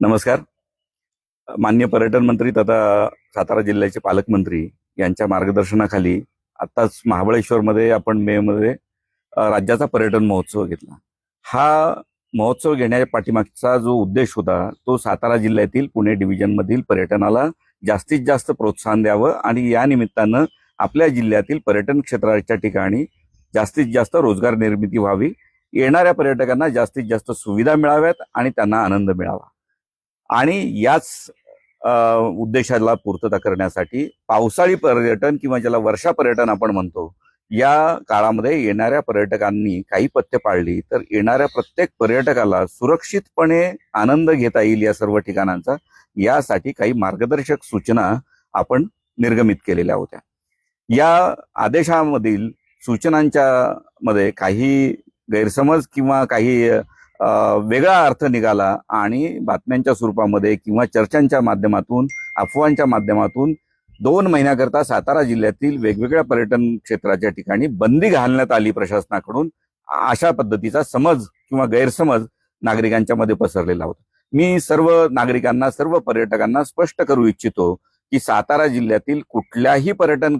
नमस्कार. मान्य पर्यटन मंत्री तथा सातारा जिल्ह्याचे पालकमंत्री यांच्या मार्गदर्शनाखाली आत्ताच महाबळेश्वरमध्ये आपण मे मध्ये राज्याचा पर्यटन महोत्सव घेतला. हा महोत्सव घेण्याच्या पाठीमागचा जो उद्देश होता तो सातारा जिल्ह्यातील पुणे डिव्हिजनमधील पर्यटनाला जास्तीत जास्त प्रोत्साहन द्यावं आणि या निमित्तानं आपल्या जिल्ह्यातील पर्यटन क्षेत्राच्या ठिकाणी जास्तीत जास्त रोजगार निर्मिती व्हावी. येणाऱ्या पर्यटकांना जास्तीत जास्त सुविधा मिळाव्यात आणि त्यांना आनंद मिळावा. आणि याच उद्देशाला पूर्तता करण्यासाठी पावसाळी पर्यटन किंवा ज्याला वर्षा पर्यटन आपण म्हणतो या काळामध्ये येणाऱ्या पर्यटकांनी काही पथ्य पाळली तर येणाऱ्या प्रत्येक पर्यटकाला सुरक्षितपणे आनंद घेता येईल या सर्व ठिकाणांचा यासाठी काही मार्गदर्शक सूचना आपण निर्गमित केलेल्या होत्या. या आदेशामधील सूचनांच्या मध्ये काही गैरसमज किंवा काही वेगळा अर्थ निघाला आणि बातम्यांच्या स्वरूपामध्ये किंवा चर्चांच्या माध्यमातून अफवांच्या माध्यमातून दोन महिन्याकरता सातारा जिल्ह्यातील वेगवेगळ्या पर्यटन क्षेत्राच्या ठिकाणी बंदी घालण्यात आली प्रशासनाकडून. अशा पद्धतीचा समज किंवा गैरसमज नागरिकांच्या मध्ये पसरलेला होता. मी सर्व नागरिकांना सर्व पर्यटकांना स्पष्ट करू इच्छितो की सातारा जिल्ह्यातील कुठल्याही पर्यटन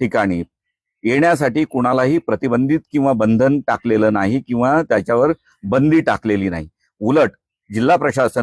ठिकाणी येण्यासाठी कुणालाही प्रतिबंधित किंवा बंधन टाकलेलं नाही किंवा त्याच्यावर बंदी टाकलेली नाही. उलट जिल्हा प्रशासन